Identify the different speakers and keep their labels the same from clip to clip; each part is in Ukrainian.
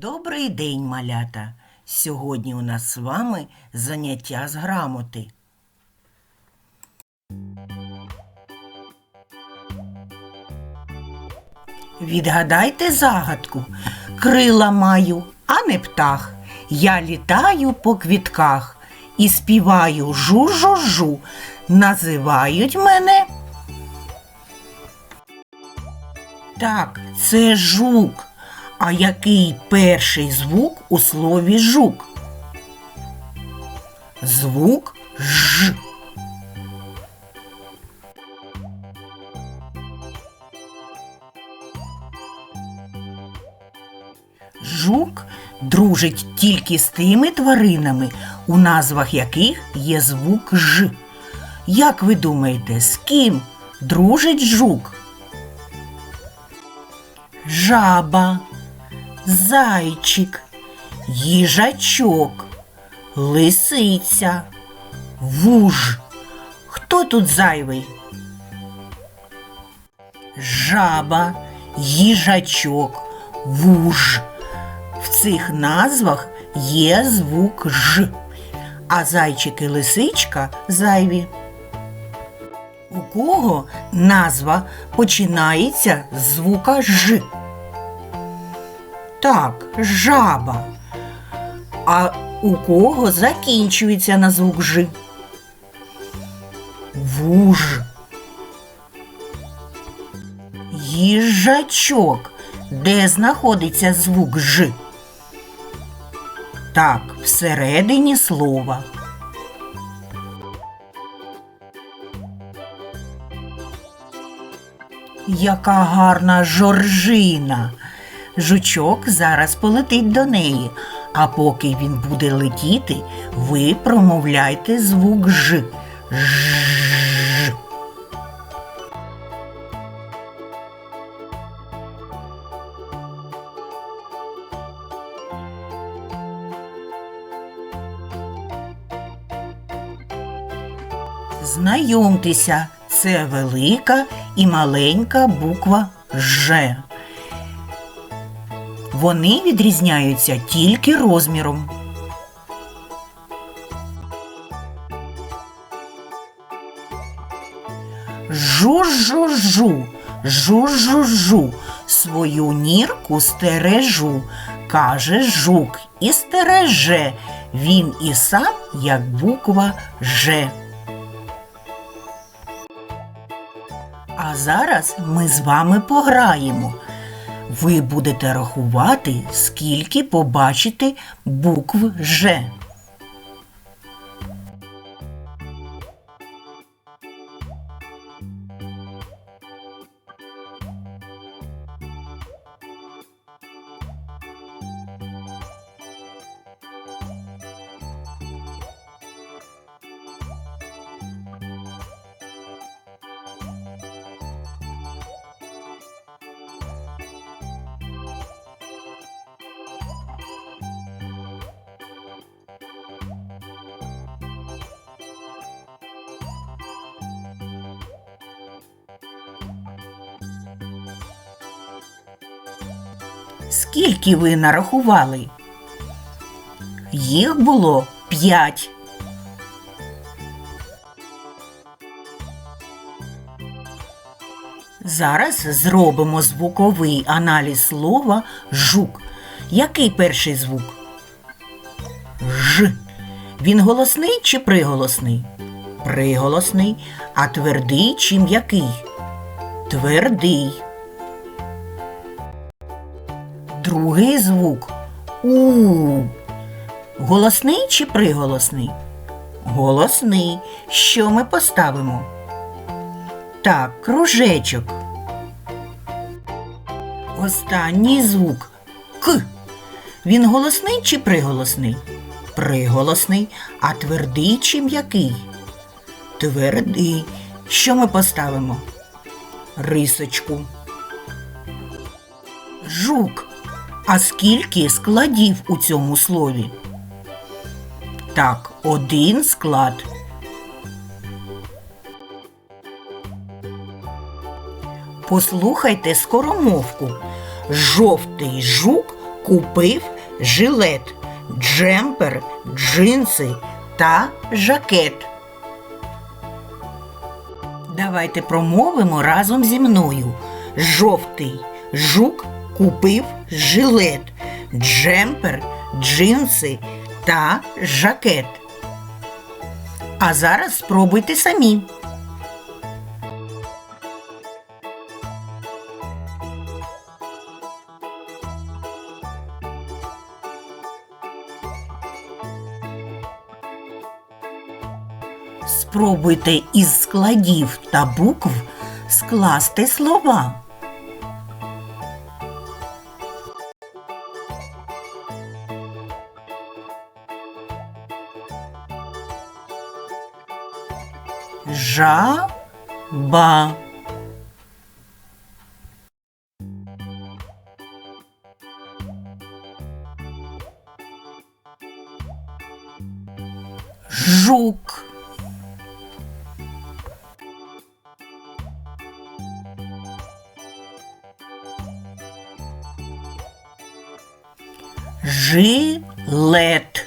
Speaker 1: Добрий день, малята! Сьогодні у нас з вами заняття з грамоти. Відгадайте загадку. Крила маю, а не птах. Я літаю по квітках і співаю жу-жу-жу. Називають мене. Так, це жук. А який перший звук у слові жук? Звук ж. Жук дружить тільки з тими тваринами, у назвах яких є звук ж. Як ви думаєте, з ким дружить жук? жаба, зайчик, їжачок, лисиця, вуж. Хто тут зайвий? Жаба, їжачок, вуж. В цих назвах є звук ж, а зайчик і лисичка зайві. У кого назва починається з звука ж? Так, жаба. А у кого закінчується на звук ж? Вуж. Їжачок. Де знаходиться звук ж? Так, всередині слова. Яка гарна жоржина. Жучок зараз полетить до неї, а поки він буде летіти, ви промовляйте звук ж. Ж. Знайомтеся, це велика і маленька буква Ж. Вони відрізняються тільки розміром. Жу-жу-жу, жу-жу-жу, свою нірку стережу, каже жук і стереже. Він і сам, як буква Ж. А зараз ми з вами пограємо. Ви будете рахувати, скільки побачите букв Ж. Скільки ви нарахували? Їх було п'ять. Зараз зробимо звуковий аналіз слова жук. Який перший звук? Ж. Він голосний чи приголосний? Приголосний. А твердий чи м'який? Твердий. Другий звук У. Голосний чи приголосний? Голосний. Що ми поставимо? Так, кружечок. Останній звук К. Він голосний чи приголосний? Приголосний, а твердий чи м'який? Твердий. Що ми поставимо? Рисочку. Жук. А скільки складів у цьому слові? Так, один склад. Послухайте скоромовку. Жовтий жук купив жилет, джемпер, джинси та жакет. Давайте промовимо разом зі мною. Жовтий жук купив жилет, джемпер, джинси та жакет. А зараз спробуйте самі. Спробуйте із складів та букв скласти слова. Жаба. Жук. Жилет.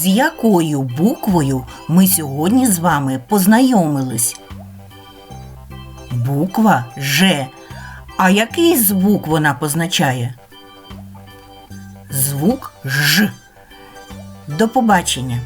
Speaker 1: З якою буквою ми сьогодні з вами познайомились? Буква Ж. А який звук вона позначає? Звук Ж. До побачення!